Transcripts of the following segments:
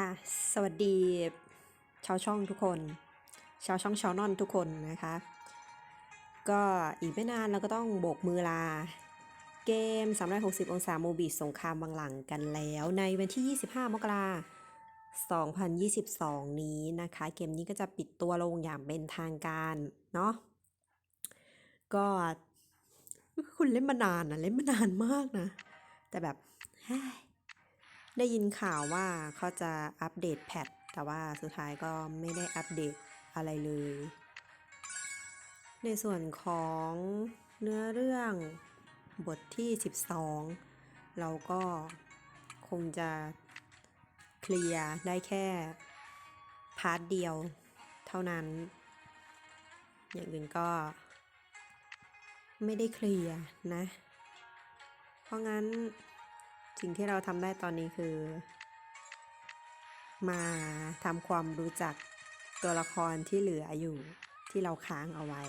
ค่ะ สวัสดีชาวช่องทุกคน ชาวช่องชาวนอนทุกคนนะคะ ก็อีกไม่นานเราก็ต้องโบกมือลา เกม 360 องศาโมบิสงครามบางหลังกันแล้วในวันที่ 25 มกราคม2022 นี้นะคะ เกมนี้ก็จะปิดตัวลงอย่างเป็นทางการเนาะก็คุณเล่นมานานนะเล่นมานานมากนะ แต่แบบ ได้ยินข่าวว่าเขาจะอัปเดตแพทแต่ว่าสุดท้ายก็ไม่ได้อัปเดตอะไรเลย ในส่วนของเนื้อเรื่องบทที่ 12 เราก็คงจะเคลียร์ได้แค่พาร์ทเดียวเท่านั้น อย่างอื่นก็ไม่ได้เคลียร์นะ เพราะงั้น สิ่งที่เราทำได้ตอนนี้คือ มาทำความรู้จักตัวละครที่เหลืออยู่ที่เราค้างเอาไว้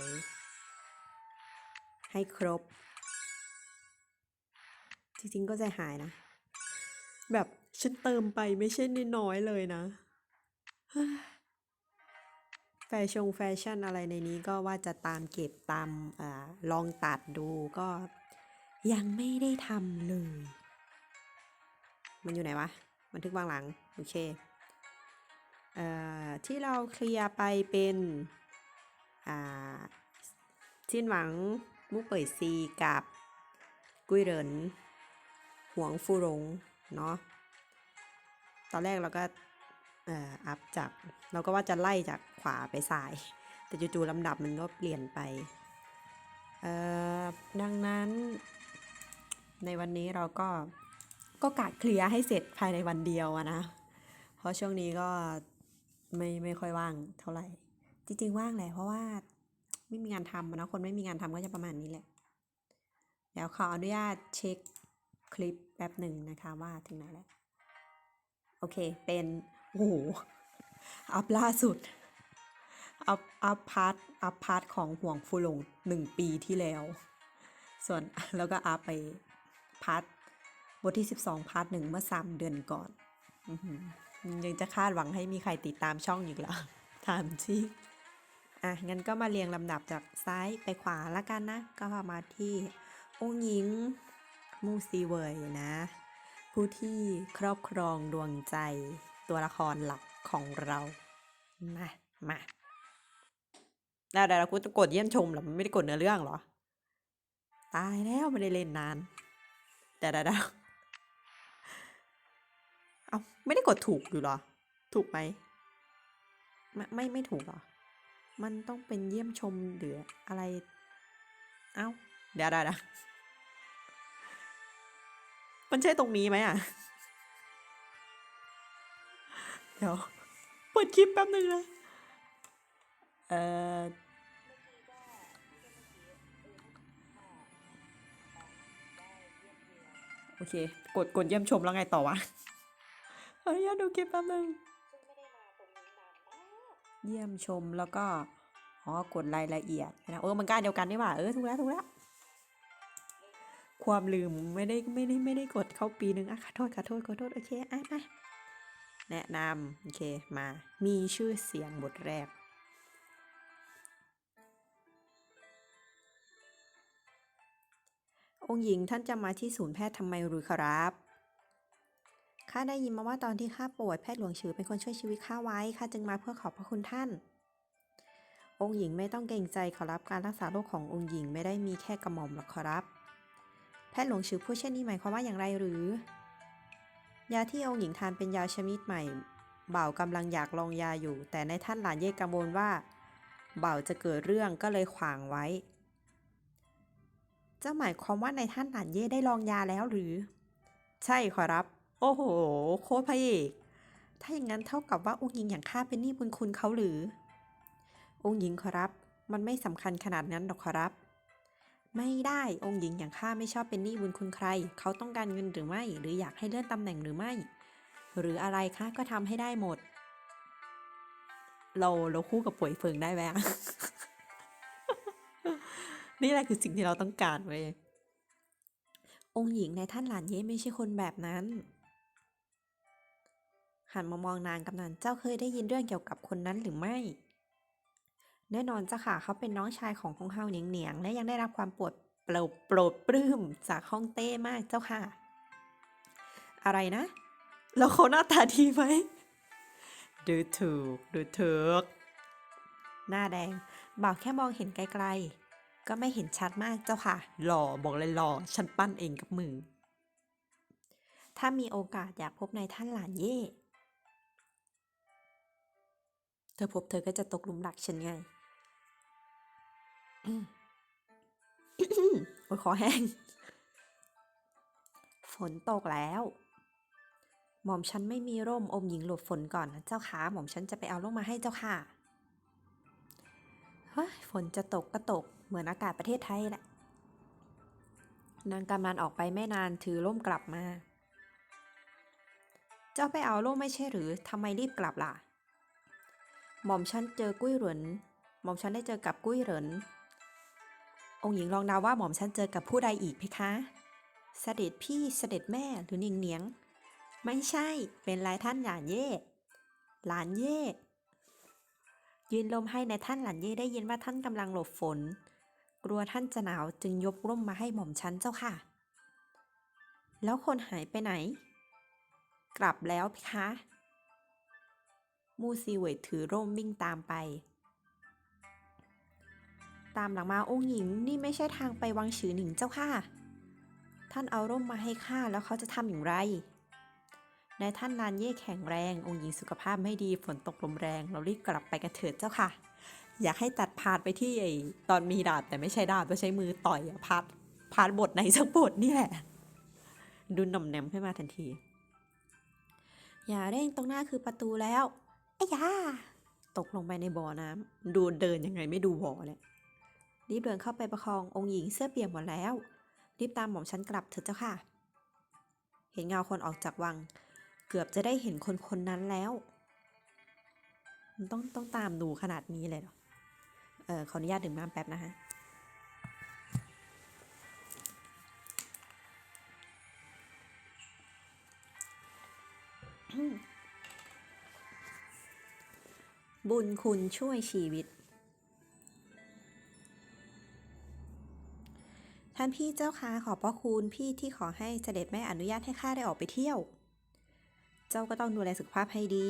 ให้ครบ จริงๆก็ใจหายนะ แบบฉันเติมไปไม่ใช่น้อยเลยนะแฟชั่นแฟชั่นอะไรในนี้ก็ว่าจะตามเก็บตามอาลองตัดดูก็ยังไม่ได้ทำเลย มันอยู่ไหนวะ บันทึกวางหลัง โอเค เอ่อ ที่เราเคลียร์ไปเป็น อ่าชินหวังมุกเป่ยซีกับกุ้ยเหรินหวงฟูหลงเนาะ ตอนแรกเราก็ เอ่อ อัพจาก เราก็ว่าจะไล่จากขวาไปซ้าย แต่จู่ๆลำดับมันก็เปลี่ยนไป เอ่อ ดังนั้นในวันนี้เราก็ ก็กะเคลียร์ให้เสร็จภายในวันเดียวอะนะ เพราะช่วงนี้ก็ไม่ไม่ค่อยว่างเท่าไหร่ จริงๆว่างแหละเพราะว่าไม่มีงานทำนะคนไม่มีงานทำก็จะประมาณนี้แหละ เดี๋ยวขออนุญาตเช็คคลิปแป๊บหนึ่งนะคะว่าถึงไหนแล้ว โอเคเป็นโอ้โหอัพล่าสุดอัพอัพพาร์ทอัพพาร์ทของห่วงฟูหลงหนึ่งปีที่แล้ว ส่วนแล้วก็อัพไปพาร์ท บทที่ 12 พาร์ทหนึ่งเมื่อ 3 เดือนก่อนอยังจะคาดหวังให้มีใครติดตามช่องอีกเหรอถามจริงอะงั้นก็มาเรียงลำดับจากซ้ายไปขวาละกันนะ ก็มาที่องค์หญิงมูซีเวยนะ ผู้ที่ครอบครองดวงใจตัวละครหลักของเรา มา มาแล้วเดี๋ยวกูจะกดเยี่ยมชมหรอมันไม่ได้กดเนื้อเรื่องหรอ ตายแล้วไม่ได้เล่นนาน แต่ดา เอาไม่ได้กดถูกอยู่หรอ ถูกไหมไม่ไม่ไม่ถูกหรอ มันต้องเป็นเยี่ยมชมหรืออะไร เอ้าเดี๋ยวเดี๋ยวเดี๋ยวมันใช่ตรงนี้ไหมอะ เดี๋ยว เปิดคลิปแป๊บนึงนะ เอ่อโอเค กดกดเยี่ยมชมแล้วไงต่อวะ ขออนุญาตดูคลิปแป๊บนึงเยี่ยมชมแล้วก็อ๋อกดรายละเอียดนะเออมันก้าเดียวกันนี่หว่าเออถูกแล้วถูกแล้ว ความลืมไม่ได้ไม่ได้ไม่ได้กดเข้าปีนึงอะขอโทษขอโทษขอโทษโอเคอะมาแนะนำโอเคมามีชื่อเสียงบทแรกองค์หญิงท่านจะมาที่ศูนย์แพทย์ทำไมหรือครับ ข้าได้ยินมาว่าตอนที่ข้าป่วยแพทย์หลวงฉือเป็นคนช่วยชีวิตข้าไว้ข้าจึงมาเพื่อขอบพระคุณท่าน องค์หญิงไม่ต้องเกรงใจขอรับการรักษาโรคขององค์หญิงไม่ได้มีแค่กระหม่อมหรอกขอรับ แพทย์หลวงฉือพูดเช่นนี้หมายความว่าอย่างไรหรือ ยาที่องค์หญิงทานเป็นยาชนิดใหม่บ่าวกำลังอยากลองยาอยู่ แต่ในท่านหลานเย่กังวลว่าบ่าวจะเกิดเรื่องก็เลยขวางไว้ เจ้าหมายความว่าในท่านหลานเย่ได้ลองยาแล้วหรือ ใช่ขอรับ โอ้โห โคตรพระเอก ถ้าอย่างนั้นเท่ากับว่าองค์หญิงอย่างข้าเป็นหนี้บุญคุณเขาหรือ องค์หญิงขอรับ มันไม่สำคัญขนาดนั้นหรอกขอรับ ไม่ได้องค์หญิงอย่างข้าไม่ชอบเป็นหนี้บุญคุณใคร เขาต้องการเงินหรือไม่ หรืออยากให้เลื่อนตำแหน่งหรือไม่ หรืออะไรข้าก็ทำให้ได้หมด เราเราคู่กับป่วยเฟิงได้ไหมนี่แหละคือสิ่งที่เราต้องการเว้ยองค์หญิงในท่านหลานเย่ไม่ใช่คนแบบนั้น หันมามองนางกำนันเจ้าเคยได้ยินเรื่องเกี่ยวกับคนนั้นหรือไม่ แน่นอนเจ้าค่ะเขาเป็นน้องชายของฮงเฮาเหนียงเหนียงและยังได้รับความปรดโปรดโปรดปลื้มจากฮ่องเต้มากเจ้าค่ะ อะไรนะ แล้วเขาหน้าตาดีไหมดูถูกดูถูกหน้าแดงบ่าวแค่มองเห็นไกลๆ ก็ไม่เห็นชัดมากเจ้าค่ะ หล่อบอกเลยหล่อฉันปั้นเองกับมือ ถ้ามีโอกาสอยากพบนายท่านหลานเย่ เธอพบเธอก็จะตกหลุมรักฉันไงโอ้ยขอแห้ง ฝนตกแล้ว หม่อมฉันไม่มีร่มอมหญิงหลบฝนก่อนนะเจ้าค่ะ หม่อมฉันจะไปเอาร่มมาให้เจ้าค่ะเฮ้ยฝนจะตกก็ตก เหมือนอากาศประเทศไทยแหละ นางกำนันออกไปไม่นานถือร่มกลับมา เจ้าไปเอาร่มไม่ใช่หรือทำไมรีบกลับล่ะ หม่อมฉันเจอกุ้ยเหรินหม่อมฉันได้เจอกับกุ้ยเหรินองค์หญิงลองเดาว่าหม่อมฉันเจอกับผู้ใดอีกเพคะ เสด็จพี่เสด็จแม่หรือนียงเนียง ไม่ใช่เป็นลายท่านหลานเย่หลานเย่ยืนลมให้ในท่านหลานเย่ได้ยินว่าท่านกำลังหลบฝน กลัวท่านจะหนาวจึงยกร่มมาให้หม่อมฉันเจ้าค่ะ แล้วคนหายไปไหน กลับแล้วเพคะ มูซีเหวยถือร่มวิ่งตามไป ตามหลังมาองค์หญิงนี่ไม่ใช่ทางไปวังฉือหนิงเจ้าค่ะ ท่านเอาร่มมาให้ข้าแล้วเขาจะทำอย่างไรนายท่านนานเย่แข็งแรง องค์หญิงสุขภาพไม่ดีฝนตกลมแรง เรารีบกลับไปกันเถิดเจ้าค่ะ อยากให้ตัดพาดไปที่ไอตอนมีดาบแต่ไม่ใช่ดาบก็ใช้มือต่อยพาดพาดบทไหนสักบทนี่แหละดูหน่อมแนมขึ้นมาทันที อย่าเร่งตรงหน้าคือประตูแล้ว ไอ้ยาตกลงไปในบ่อน้ำดูเดินยังไงไม่ดูบ่อเลยรีบเดินเข้าไปประคององค์หญิงเสื้อเปียกหมดแล้ว รีบตามหม่อมฉันกลับเถอะเจ้าค่ะ เห็นเงาคนออกจากวัง เกือบจะได้เห็นคนคนนั้นแล้ว มันต้องต้องตามดูขนาดนี้เลยเหรอ เออขออนุญาตดื่มน้ำแป๊บนะคะ บุญคุณช่วยชีวิต ท่านพี่เจ้าค่ะขอบพระคุณพี่ที่ขอให้เสด็จแม่อนุญาตให้ข้าได้ออกไปเที่ยว เจ้าก็ต้องดูแลสุขภาพให้ดี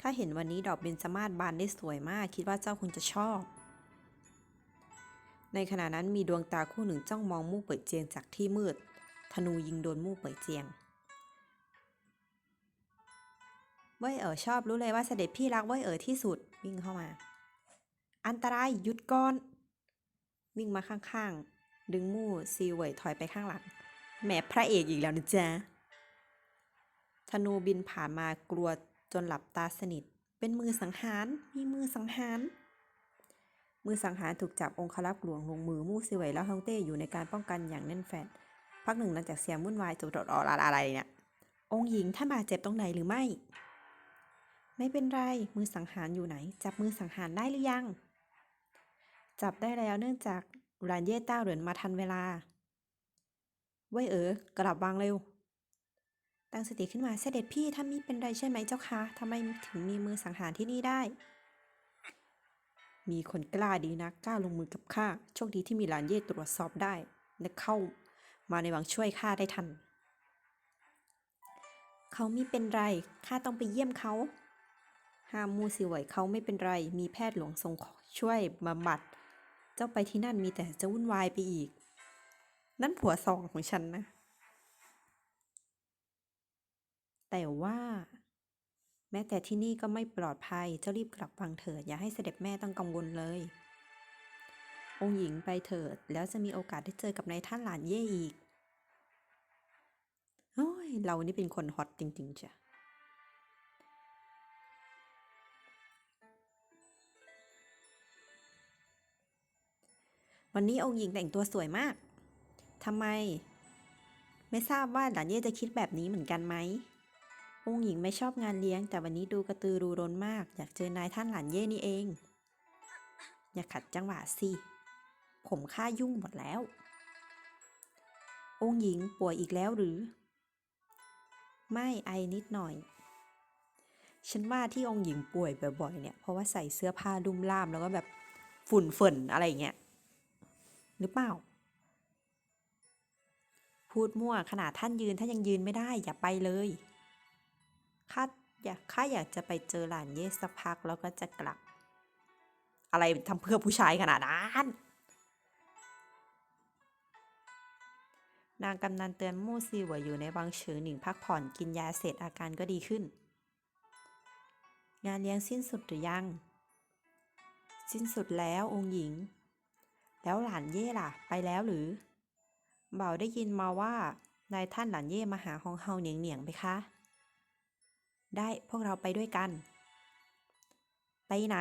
ข้าเห็นวันนี้ดอกเบญจมาศบานได้สวยมาก คิดว่าเจ้าคงจะชอบ ในขณะนั้นมีดวงตาคู่หนึ่งจ้องมองมู่เปิดเจียงจากที่มืด ธนูยิงโดนมู่เปิดเจียง เว่ยเอ๋อชอบรู้เลยว่าเสด็จพี่รักเว่ยเอ๋อที่สุดวิ่งเข้ามา อันตรายหยุดก่อน วิ่งมาข้างๆ ดึงมู่ซีเว่ยถอยไปข้างหลังแหมพระเอกอีกแล้วนะจ๊ะธนูบินผ่านมากลัวจนหลับตาสนิท เป็นมือสังหาร มีมือสังหาร มือสังหารถูกจับองครักษ์หลวงลงมือมู่ซิเวยและฮองเต้อยู่ในการป้องกันอย่างแน่นแฟ้นพักหนึ่งหลังจากเสียงวุ่นวายจุดรออะไรเนี่ยองค์หญิงท่านบาดเจ็บตรงไหนหรือไม่ ไม่เป็นไร มือสังหารอยู่ไหน จับมือสังหารได้หรือยัง จับได้แล้วเนื่องจากรานเย่ต้าเหรินมาทันเวลา เว่ยเอ๋อกลับวางเร็ว ตั้งสติขึ้นมาเสด็จพี่ท่านมีเป็นไรใช่ไหมเจ้าคะทำไมถึงมีมือสังหารที่นี่ได้ มีคนกล้าดีนะกล้าลงมือกับข้า โชคดีที่มีหลานเย่ตรวจสอบได้ และเข้ามาในวังช่วยข้าได้ทัน เขามีเป็นไรข้าต้องไปเยี่ยมเขา ห้ามมูสิไหวเขาไม่เป็นไร มีแพทย์หลวงทรงช่วยบำบัด เจ้าไปที่นั่นมีแต่จะวุ่นวายไปอีก นั่นผัวสองของฉันนะ แต่ว่า แม้แต่ที่นี่ก็ไม่ปลอดภัย เจ้ารีบกลับวังเถิด อย่าให้เสด็จแม่ต้องกังวลเลย องค์หญิงไปเถิด แล้วจะมีโอกาสได้เจอกับนายท่านหลานเย่อีก โอ้ย เรานี่เป็นคนฮอตจริงๆจ้ะ วันนี้องค์หญิงแต่งตัวสวยมาก ทำไม ไม่ทราบว่าหลานเย่จะคิดแบบนี้เหมือนกันไหม องค์หญิงไม่ชอบงานเลี้ยง แต่วันนี้ดูกระตือรือร้นมาก อยากเจอนายท่านหลานเย่นี่เอง อย่าขัดจังหวะสิ ผมข้ายุ่งหมดแล้ว องค์หญิงป่วยอีกแล้วหรือ ไม่ไอนิดหน่อย ฉันว่าที่องค์หญิงป่วยบ่อยๆเนี่ย เพราะว่าใส่เสื้อผ้าลุ่มล่ามแล้วก็แบบฝุ่นฝนอะไรเงี้ย หรือเปล่า พูดมั่วขนาดท่านยืนท่านยังยืนไม่ได้อย่าไปเลยข้าอยากข้าอยากจะไปเจอหลานเย่สักพักแล้วก็จะกลับ อะไรทำเพื่อผู้ชายขนาดนั้นนางกำนันเตือนมู่ซีหว่าอยู่ในวังเฉิงหนิงพักผ่อนกินยาเสร็จอาการก็ดีขึ้น งานเลี้ยงสิ้นสุดหรือยัง สิ้นสุดแล้วองค์หญิง แล้วหลานเย่ล่ะ ไปแล้วหรือเบาได้ยินมาว่านายท่านหลานเย่มาหาฮองเฮาเหนียงเหนียงไปคะ ได้พวกเราไปด้วยกัน ไปไหน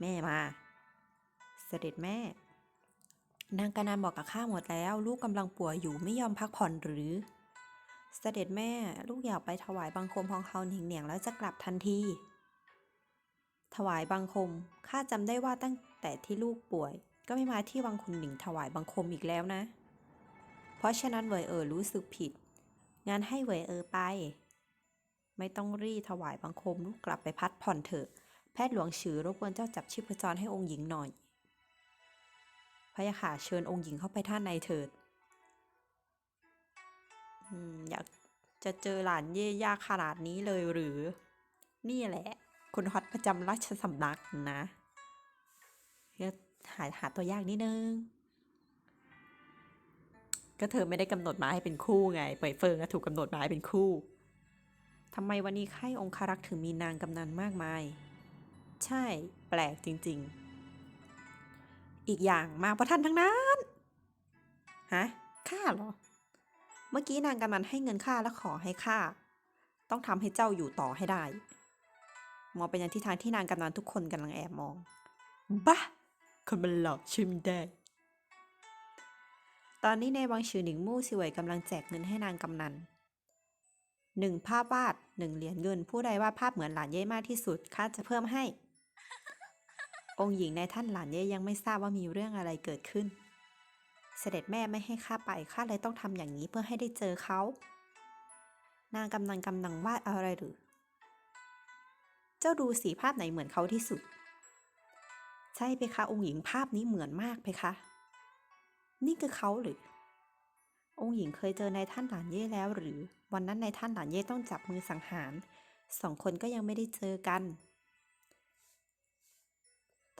แม่มา เสด็จแม่ นางกานันบอกกับข้าหมดแล้ว ลูกกำลังป่วยอยู่ไม่ยอมพักผ่อนหรือ เสด็จแม่ลูกอยากไปถวายบังคมฮองเฮาเหนียงเหนียงแล้วจะกลับทันทีถวายบังคม ข้าจำได้ว่าตั้งแต่ที่ลูกป่วย ก็ไม่มาที่วังคุณหนิงถวายบังคมอีกแล้วนะ เพราะฉะนั้นเวยเออรู้สึกผิด งานให้เวยเออไป ไม่ต้องรีถวายบังคมลูกกลับไปพักผ่อนเถอะ แพทย์หลวงฉือรบกวนเจ้าจับชีพจรให้องค์หญิงหน่อยพระยาค่ะเชิญองค์หญิงเข้าไปท่านในเถิดอยากจะเจอหลานเย่ยากขนาดนี้เลยหรือ นี่แหละคุณฮอตประจำราชสำนักนะ หาหาตัวยากนิดนึง ก็เธอไม่ได้กำหนดมาให้เป็นคู่ไง เป่ยเฟิงอะถูกกำหนดมาให้เป็นคู่ทำไมวันนี้ค่ายองคารักษ์ถึงมีนางกำนันมากมาย ใช่ แปลกจริง ๆ อีกอย่างมาประท่านทั้งนั้นฮะข้าเหรอ เมื่อกี้นางกำนันให้เงินข้าและขอให้ข้าต้องทำให้เจ้าอยู่ต่อให้ได้ มองไปยังที่ทางที่นางกำนันทุกคนกำลังแอบมองบ้า คนมันหลอกช่วยไม่ได้ ตอนนี้ในวังชือหนิงมู่สิเวยกำลังแจกเงินให้นางกำนันหนึ่งภาพวาดหนึ่งเหรียญเงิน ผู้ใดวาดภาพเหมือนหลานเย่มากที่สุดข้าจะเพิ่มให้ องค์หญิงในท่านหลานเย่ยังไม่ทราบว่ามีเรื่องอะไรเกิดขึ้น เสด็จแม่ไม่ให้ข้าไปข้าเลยต้องทำอย่างนี้เพื่อให้ได้เจอเขา นางกำนันกำลังวาดอะไรหรือ เจ้าดูสีภาพไหนเหมือนเขาที่สุด ใช่เพคะ องค์หญิงภาพนี้เหมือนมากเพคะ นี่คือเขาหรือ องค์หญิงเคยเจอนายท่านหลานเย่แล้วหรือ วันนั้นนายท่านหลานเย่ต้องจับมือสังหารสองคนก็ยังไม่ได้เจอกัน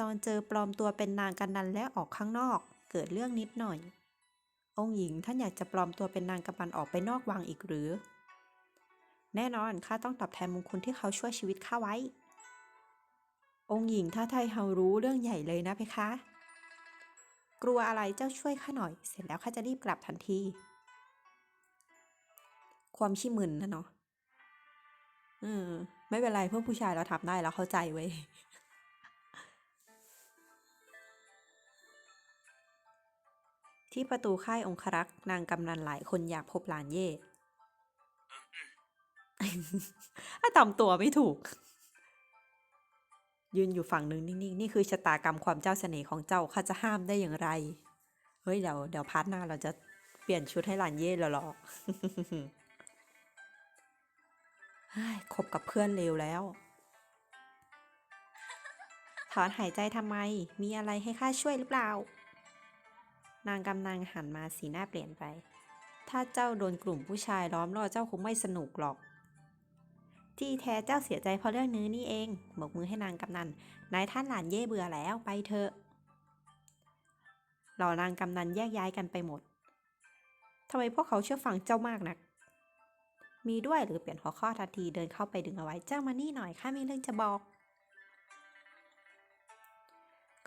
ตอนเจอปลอมตัวเป็นนางกันนันและออกข้างนอก เกิดเรื่องนิดหน่อย องค์หญิงท่านอยากจะปลอมตัวเป็นนางกำนันออกไปนอกวังอีกหรือ แน่นอนข้าต้องตอบแทนบุญคุณที่เขาช่วยชีวิตข้าไว้ องค์หญิงถ้าไทยเฮารู้เรื่องใหญ่เลยนะเพคะ กลัวอะไรเจ้าช่วยข้าหน่อย เสร็จแล้วข้าจะรีบกลับทันที ความขี้มึนนะเนาะเออไม่เป็นไรเพื่อผู้ชายเราทำได้เราเข้าใจเว้ยที่ประตูค่ายองครักษ์นางกำนันหลายคนอยากพบหลานเย่ถ้าตำตัวไม่ถูก ยืนอยู่ฝั่งหนึ่งนิ่งๆ นี่คือชะตากรรมความเจ้าเสน่ห์ของเจ้าข้าจะห้ามได้อย่างไร เฮ้ยเดี๋ยวเดี๋ยวพาร์ทหน้าเราจะเปลี่ยนชุดให้หลานเย่แล้วหรอเฮ้ยคบกับเพื่อนเลวแล้ว ถอนหายใจทำไม มีอะไรให้ข้าช่วยหรือเปล่า นางกำนังหันมาสีหน้าเปลี่ยนไป ถ้าเจ้าโดนกลุ่มผู้ชายล้อมรอบเจ้าคงไม่สนุกหรอก ที่แท้เจ้าเสียใจเพราะเรื่องนี้นี่เองบกมือให้นางกำนัน นายท่านหลานเย่เบื่อแล้วไปเถอะเหล่านางกำนันแยกย้ายกันไปหมดทำไมพวกเขาเชื่อฟังเจ้ามากนัก มีด้วยหรือเปลี่ยนหัวข้อทันทีเดินเข้าไปดึงเอาไว้เจ้ามานี่หน่อยข้ามีเรื่องจะบอก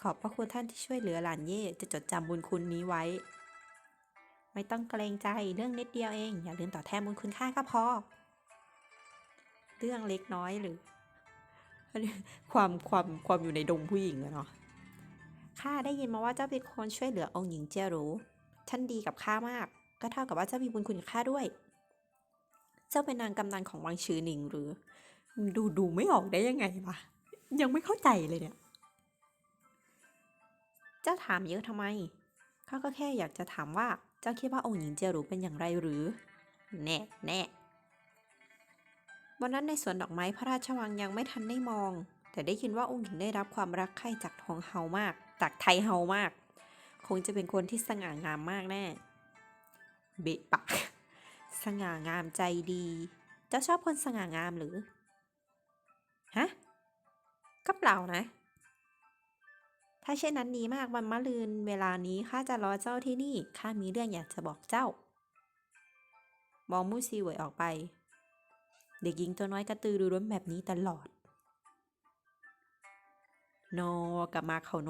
ขอบพระคุณท่านที่ช่วยเหลือหลานเย่จะจดจำบุญคุณนี้ไว้ ไม่ต้องเกรงใจเรื่องนิดเดียวเอง อย่าลืมต่อแทนบุญคุณข้าก็พอ เรื่องเล็กน้อยหรือ ความความความอยู่ในดงผู้หญิงอะเนาะข้าได้ยินมาว่าเจ้าเป็นคนช่วยเหลือองค์หญิงเจียรู้ท่านดีกับข้ามาก ก็เท่ากับว่าเจ้ามีบุญคุณกับข้าด้วย เจ้าเป็นนางกำนันของวังชือหนิงหรือ ดูดูไม่ออกได้ยังไงวะยังไม่เข้าใจเลยเนี่ย เจ้าถามเยอะทำไมข้าก็แค่อยากจะถามว่า เจ้าคิดว่าองค์หญิงเจียรู้เป็นอย่างไรหรือ แน่แน่ วันนั้นในสวนดอกไม้พระราชวังยังไม่ทันได้มอง แต่ได้ยินว่าองค์หญิงได้รับความรักใคร่จากทองเฮามาก จากไทยเฮามาก คงจะเป็นคนที่สง่างามมากแน่ เบะปากสง่างามใจดี เจ้าชอบคนสง่างามหรือ ฮะ ก็เปล่านะ ถ้าเช่นนั้นดีมากวันมะรืนเวลานี้ข้าจะรอเจ้าที่นี่ข้ามีเรื่องอยากจะบอกเจ้ามองมูซีเหวยออกไป เด็กหญิงตัวน้อยกระตือรือร้นแบบนี้ตลอด โนกลับมาเขาโน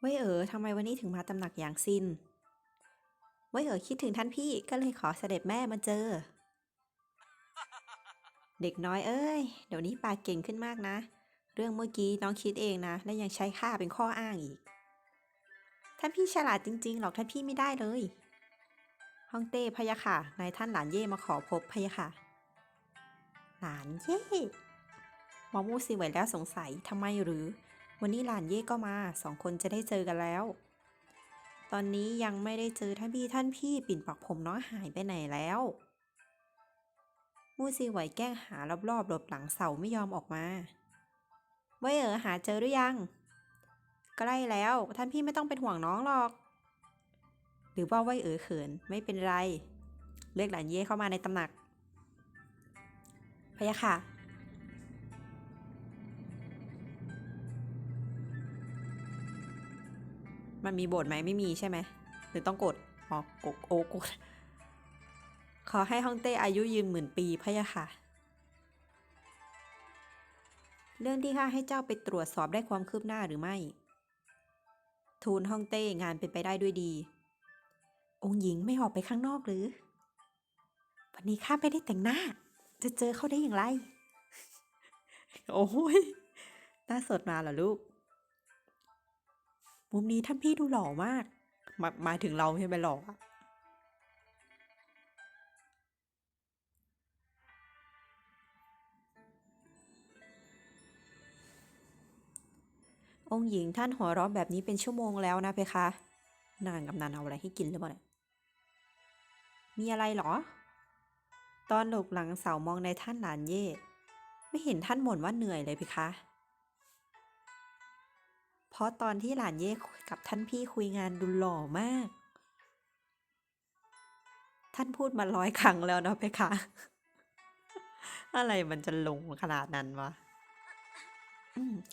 เว้ยเอ๋อทำไมวันนี้ถึงมาตำหนักอย่างซินเว้ยเอ๋อคิดถึงท่านพี่ก็เลยขอเสด็จแม่มาเจอ เด็กน้อยเอ้ย เดี๋ยวนี้ปากเก่งขึ้นมากนะ เรื่องเมื่อกี้น้องคิดเองนะ และยังใช้ข้าเป็นข้ออ้างอีก ท่านพี่ฉลาดจริง ๆ หรอกท่านพี่ไม่ได้เลยฮ่องเต้พะยะค่ะ นายท่านหลานเย่มาขอพบพะยะค่ะ หลานเย่หมอมูสิไหวแล้วสงสัยทำไมหรือ วันนี้หลานเย่ก็มาสองคนจะได้เจอกันแล้ว ตอนนี้ยังไม่ได้เจอท่านพี่ท่านพี่ปิ่นปักผมน้อยหายไปไหนแล้วมูซีไหวแกล้งหารอบๆหลบหลังเสาไม่ยอมออกมา ไว้เอ๋อหาเจอหรือยัง ใกล้แล้ว ท่านพี่ไม่ต้องเป็นห่วงน้องหรอก หรือว่าไว้เอ๋อเขินไม่เป็นไร เรียกหลานเย่เข้ามาในตำหนักพะยะค่ะมันมีบทไหมไม่มีใช่ไหมหรือต้องกดอ๋อกดโอ้กดขอให้ฮ่องเต้อายุยืนหมื่นปีพะยะค่ะ เรื่องที่ข้าให้เจ้าไปตรวจสอบได้ความคืบหน้าหรือไม่ ทูลฮ่องเต้งานเป็นไปได้ด้วยดี องค์หญิงไม่ออกไปข้างนอกหรือ วันนี้ข้าไม่ได้แต่งหน้า จะเจอเขาได้อย่างไร โอ้ยหน้าสดมาเหรอลูก มุมนี้ท่านพี่ดูหล่อมาก มามาถึงเราใช่ไหมหล่อ องค์หญิงท่านหัวเราะแบบนี้เป็นชั่วโมงแล้วนะเพคะ นางกำนันเอาอะไรให้กินหรือเปล่าเนี่ยมีอะไรเหรอ ตอนหลบหลังเสามองในท่านหลานเย่ ไม่เห็นท่านบ่นว่าเหนื่อยเลยเพคะ เพราะตอนที่หลานเย่กับท่านพี่คุยงานดูหล่อมาก ท่านพูดมาร้อยครั้งแล้วนะเพคะ อะไรมันจะลงขนาดนั้นวะ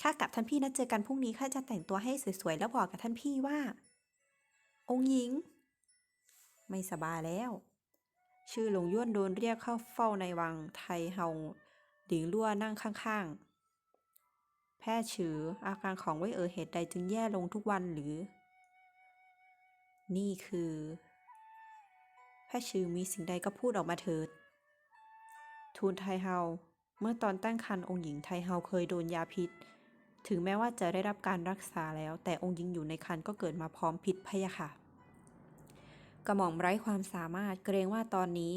ข้ากับท่านพี่นัดเจอกันพรุ่งนี้ข้าจะแต่งตัวให้สวยๆแล้วบอกกับท่านพี่ว่า องค์หญิง ไม่สบายแล้ว ชื่อหลงย่วนโดนเรียกเข้าเฝ้าในวังไทเฮาหลิงลั่วนั่งข้างๆ แพทย์ฉืออาการของไว้เออเหตุใดจึงแย่ลงทุกวันหรือ นี่คือ แพทย์ฉือมีสิ่งใดก็พูดออกมาเถิด ทูลไทเฮา เมื่อตอนตั้งครรภ์องค์หญิงไทเฮาเคยโดนยาพิษ ถึงแม้ว่าจะได้รับการรักษาแล้ว แต่องค์หญิงอยู่ในครรภ์ก็เกิดมาพร้อมพิษพะยะค่ะ กระหม่อมไร้ความสามารถเกรงว่าตอนนี้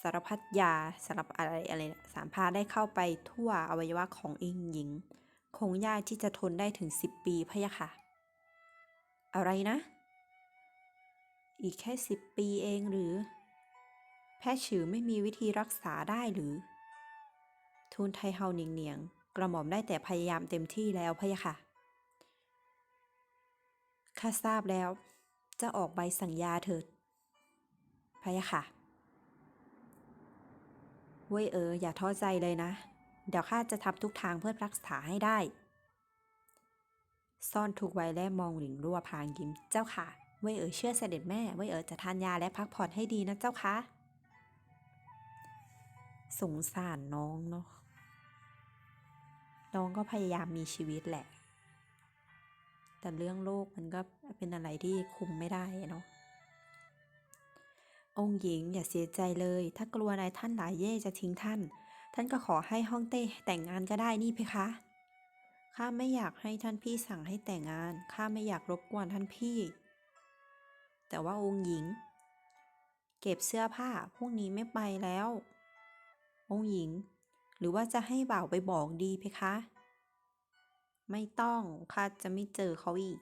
สารพัดยาสารพัดอะไรอะไรสามพาได้เข้าไปทั่วอวัยวะขององค์หญิง คงยากที่จะทนได้ถึงสิบปีพะยะค่ะ อะไรนะ อีกแค่สิบปีเองหรือ แพทย์ฉือไม่มีวิธีรักษาได้หรือ ทูลไทเฮาเนียงๆกระหม่อมได้แต่พยายามเต็มที่แล้วพะยะค่ะ ข้าทราบแล้ว จะออกใบสั่งยาเถิดพะยะค่ะ เว้ยเออ อย่าท้อใจเลยนะ เดี๋ยวข้าจะทำทุกทางเพื่อรักษาให้ได้ ซ่อนทุกไว้และมองหลิงรั่วพางยิ้มเจ้าค่ะ เว้ยเอ๋อเชื่อเสด็จแม่ เว้ยเอ๋อจะทานยาและพักผ่อนให้ดีนะเจ้าค่ะ สงสารน้องเนาะ น้องก็พยายามมีชีวิตแหละ แต่เรื่องโรคมันก็เป็นอะไรที่คุมไม่ได้เนาะ องค์หญิงอย่าเสียใจเลย ถ้ากลัวนายท่านหลายเย่จะทิ้งท่าน ท่านก็ขอให้ฮ่องเต้แต่งงานก็ได้นี่เพคะข้าไม่อยากให้ท่านพี่สั่งให้แต่งงาน ข้าไม่อยากรบกวนท่านพี่ แต่ว่าองค์หญิง เก็บเสื้อผ้าพวกนี้ไม่ไปแล้ว องค์หญิง หรือว่าจะให้บ่าวไปบอกดีเพคะ ไม่ต้องข้าจะไม่เจอเขาอีก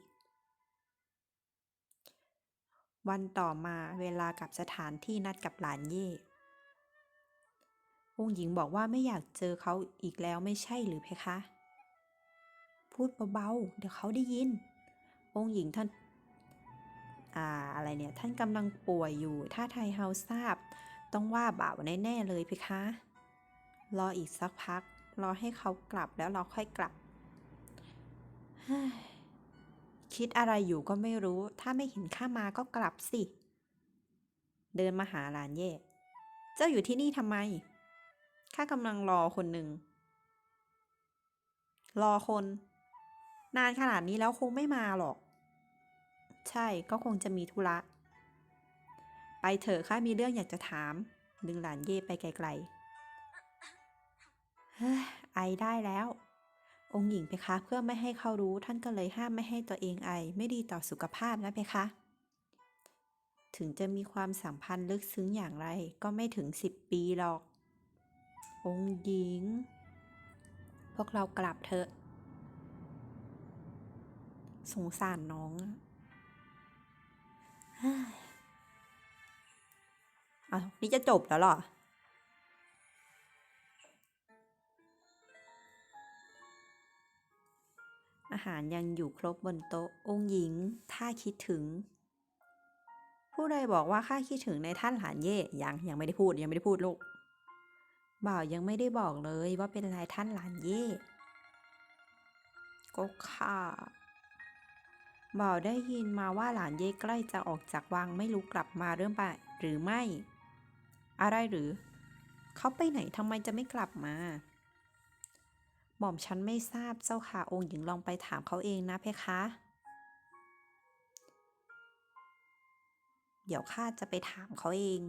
วันต่อมาเวลากับสถานที่นัดกับหลานเย่องค์หญิงบอกว่าไม่อยากเจอเขาอีกแล้วไม่ใช่หรือเพคะ พูดเบาๆ เดี๋ยวเขาได้ยิน องค์หญิงท่านอ่าอะไรเนี่ย ท่านกำลังป่วยอยู่ ถ้าไทยเฮาทราบ ต้องว่าบ่าวแน่ ๆ เลยเพคะ รออีกสักพัก รอให้เขากลับแล้วเราค่อยกลับ คิดอะไรอยู่ก็ไม่รู้ ถ้าไม่เห็นข้ามาก็กลับสิ เดินมาหาหลานเย่ เจ้าอยู่ที่นี่ทำไม ข้ากำลังรอคนหนึ่ง รอคน นานขนาดนี้แล้วคงไม่มาหรอก ใช่ ก็คงจะมีธุระ ไปเถอะข้ามีเรื่องอยากจะถาม ดึงหลานเย่ไปไกลๆ ไอได้แล้ว องค์หญิงเพคะเพื่อไม่ให้เขารู้ท่านก็เลยห้ามไม่ให้ตัวเองไอไม่ดีต่อสุขภาพนะเพคะ ถึงจะมีความสัมพันธ์ลึกซึ้งอย่างไรก็ไม่ถึงสิบปีหรอก องค์หญิง พวกเรากลับเถอะ สงสารน้องอ้าวนี่จะจบแล้วหรอ อาหารยังอยู่ครบบนโต๊ะ องค์หญิง ถ้าคิดถึง ผู้ใดบอกว่าข้าคิดถึงในท่านหลานเย่ยังยังไม่ได้พูดยังไม่ได้พูดลูกบ่าวยังไม่ได้บอกเลยว่าเป็นนายท่านหลานเย่ก็ข้าบ่าวได้ยินมาว่าหลานเย่ใกล้จะออกจากวังไม่รู้กลับมาเริ่มไปหรือไม่ อะไรหรือ เขาไปไหนทำไมจะไม่กลับมา หม่อมฉันไม่ทราบเจ้าค่ะองค์หญิงลองไปถามเขาเองนะเพคะ เดี๋ยวข้าจะไปถามเขาเอง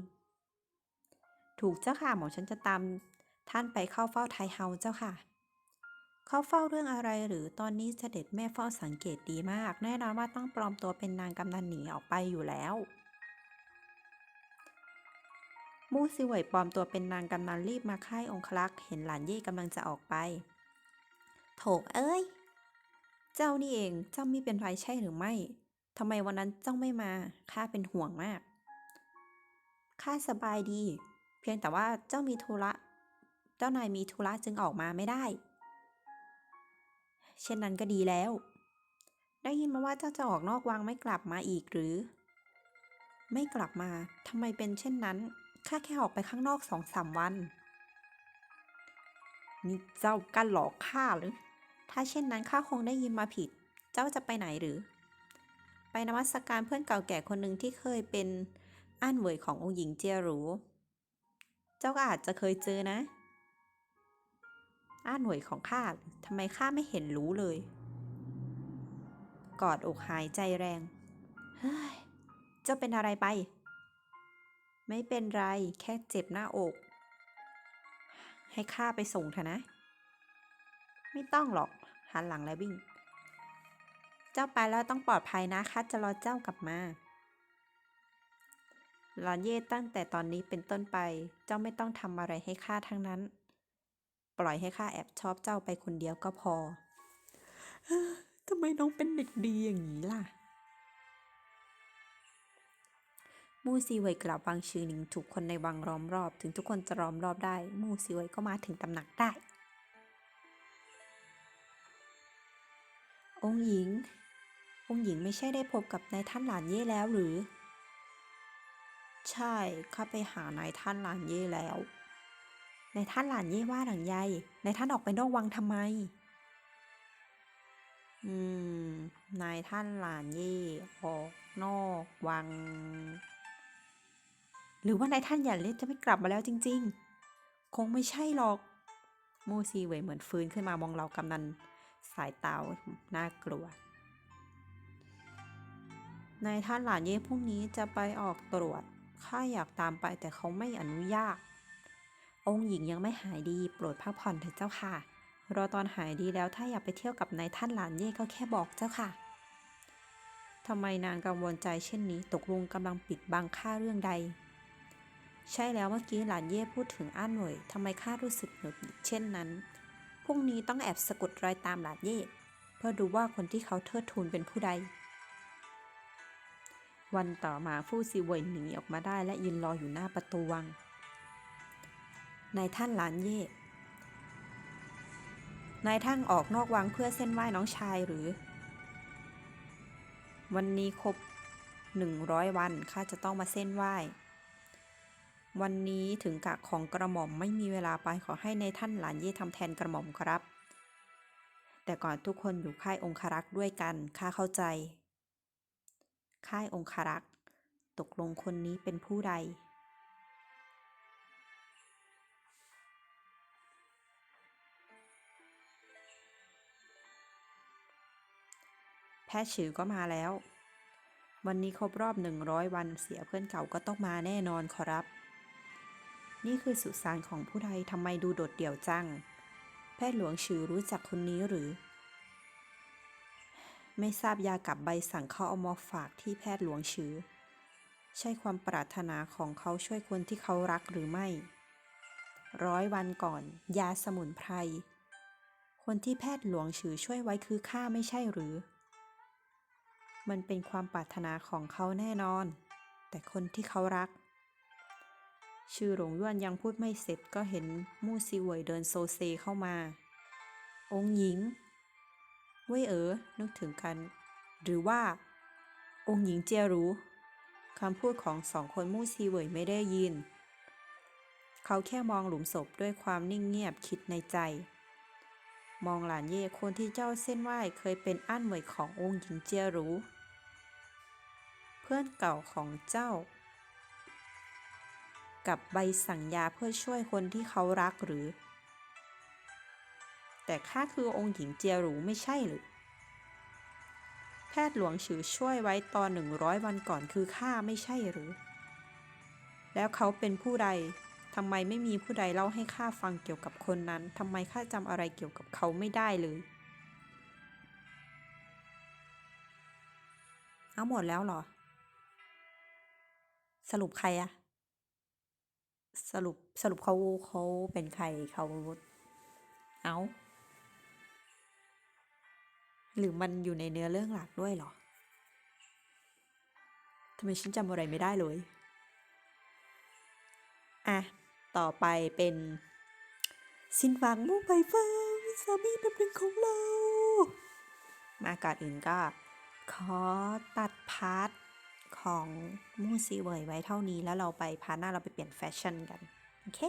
ถูกเจ้าค่ะหม่อมฉันจะตามท่านไปเข้าเฝ้าไทเฮาเจ้าค่ะ เข้าเฝ้าเรื่องอะไรหรือตอนนี้เสด็จแม่เฝ้าสังเกตดีมาก แน่นอนว่าต้องปลอมตัวเป็นนางกำนันหนีออกไปอยู่แล้วมู่ซิเวยปลอมตัวเป็นนางกำนันรีบมาค่ายองคลักษ์เห็นหลานเย่กำลังจะออกไป โถเอ้ย เจ้านี่เองเจ้าไม่เป็นไรใช่หรือไม่ทำไมวันนั้นเจ้าไม่มาข้าเป็นห่วงมากข้าสบายดี เพียงแต่ว่าเจ้ามีธุระ เจ้านายมีธุระจึงออกมาไม่ได้ เช่นนั้นก็ดีแล้ว ได้ยินมาว่าเจ้าจะออกนอกวังไม่กลับมาอีกหรือ ไม่กลับมาทำไมเป็นเช่นนั้นข้าแค่ออกไปข้างนอกสองสามวันนี่เจ้ากันหลอกข้าหรือ ถ้าเช่นนั้นข้าคงได้ยินมาผิด เจ้าจะไปไหนหรือ ไปนมัสการเพื่อนเก่าแก่คนหนึ่งที่เคยเป็นอ้านเวยขององค์หญิงเจียหรูเจ้าก็อาจจะเคยเจอนะอ้านเวยของข้าทำไมข้าไม่เห็นรู้เลย กอดอกหายใจแรง เฮ้ย เจ้าเป็นอะไรไป ไม่เป็นไร แค่เจ็บหน้าอก ให้ข้าไปส่งเถอะนะ ไม่ต้องหรอก หันหลังแล้ววิ่ง เจ้าไปแล้วต้องปลอดภัยนะข้าจะรอเจ้ากลับมาหลานเย่ตั้งแต่ตอนนี้เป็นต้นไป เจ้าไม่ต้องทำอะไรให้ข้าทั้งนั้น ปล่อยให้ข้าแอบชอบเจ้าไปคนเดียวก็พอทำไมน้องเป็นเด็กดีอย่างนี้ล่ะ มู่ซีเวยกล่าวบางชื่อหนึ่งถูกคนในวังล้อมรอบ ถึงทุกคนจะล้อมรอบได้ มู่ซีเวยก็มาถึงตำหนักได้ องค์หญิง องค์หญิงไม่ใช่ได้พบกับนายท่านหลานเย่แล้วหรือ ใช่ ข้าไปหานายท่านหลานเย่แล้ว นายท่านหลานเย่ว่าหลังใยนายท่านออกไปนอกวังทำไม อืม นายท่านหลานเย่ออกนอกวัง หรือว่านายท่านอย่าเล่นจะไม่กลับมาแล้วจริง ๆ คงไม่ใช่หรอก มูซีเวยเหมือนฟื้นขึ้นมามองเรากำนันายเตาน่ากลัวนายท่านหลานเย่พรุ่งนี้จะไปออกตรวจ ข้าอยากตามไปแต่เขาไม่อนุญาต องค์หญิงยังไม่หายดีโปรดพักผ่อนเถอะเจ้าค่ะ รอตอนหายดีแล้วถ้าอยากไปเที่ยวกับนายท่านหลานเย่ก็แค่บอกเจ้าค่ะทำไมนางกังวลใจเช่นนี้ตกลงกำลังปิดบังข้าเรื่องใด ใช่แล้วเมื่อกี้หลานเย่พูดถึงอ้านหน่วยทำไมข้ารู้สึกหงุดเช่นนั้น รุ่งนี้ต้องแอบสะกดรอยตามหลานเย่เพื่อดูว่าคนที่เขาเทิดทูนเป็นผู้ใด วันต่อมาฟู่ซีเวยหนีออกมาได้และยืนรออยู่หน้าประตูวังนายท่านหลานเย่นายท่านออกนอกวังเพื่อเส้นไหว้น้องชายหรือ วันนี้ครบหนึ่งร้อยวันข้าจะต้องมาเส้นไหว้ วันนี้ถึงกะของกระหม่อมไม่มีเวลาไปขอให้ในท่านหลานเย่ทำแทนกระหม่อมครับ แต่ก่อนทุกคนอยู่ค่ายองครักษ์ด้วยกันข้าเข้าใจ ค่ายองครักษ์ตกลงคนนี้เป็นผู้ใด แพทย์ฉือก็มาแล้ว วันนี้ครบรอบหนึ่งร้อยวันเสียเพื่อนเก่าก็ต้องมาแน่นอนขอรับ นี่คือสุสานของผู้ใดทำไมดูโดดเดี่ยวจัง แพทย์หลวงฉือรู้จักคนนี้หรือ ไม่ทราบยากับใบสั่งเขาเอามาฝากที่แพทย์หลวงฉือ ใช่ความปรารถนาของเขาช่วยคนที่เขารักหรือไม่ ร้อยวันก่อน ยาสมุนไพร คนที่แพทย์หลวงฉือช่วยไว้คือข้าไม่ใช่หรือ มันเป็นความปรารถนาของเขาแน่นอน แต่คนที่เขารัก ชื่อหลงย้วนยังพูดไม่เสร็จก็เห็นมู่ซีเหวยเดินโซเซเข้ามา องค์หญิง เว่ยเอ๋อนึกถึงกัน หรือว่า องค์หญิงเจียรู้คำพูดของสองคนมู่ซีเหวยไม่ได้ยิน เขาแค่มองหลุมศพด้วยความนิ่งเงียบคิดในใจ มองหลานเย่คนที่เจ้าเส้นไหว้เคยเป็นอั้นเหวยขององค์หญิงเจียรู้ เพื่อนเก่าของเจ้า กับใบสั่งยาเพื่อช่วยคนที่เขารักหรือ แต่ข้าคือองค์หญิงเจียหรูไม่ใช่หรือ แพทย์หลวงฉือช่วยไว้ตอนหนึ่งร้อยวันก่อนคือข้าไม่ใช่หรือ แล้วเขาเป็นผู้ใดทำไมไม่มีผู้ใดเล่าให้ข้าฟังเกี่ยวกับคนนั้นทำไมข้าจำอะไรเกี่ยวกับเขาไม่ได้เลยเอาหมดแล้วเหรอ สรุปใครอะ สรุปสรุปเขาเขาเป็นใครเขาเอาหรือมันอยู่ในเนื้อเรื่องหลักด้วยเหรอทำไมฉันจำอะไรไม่ได้เลย อะ ต่อไปเป็นสินหวังมุ่งไปฟังสามีแบบหนึ่งของเรา มาก่อนอื่นก็ ขอตัดพาร์ท ของมูซีเวยไว้เท่านี้แล้วเราไปพาร์ทหน้าเราไปเปลี่ยนแฟชั่นกัน โอเค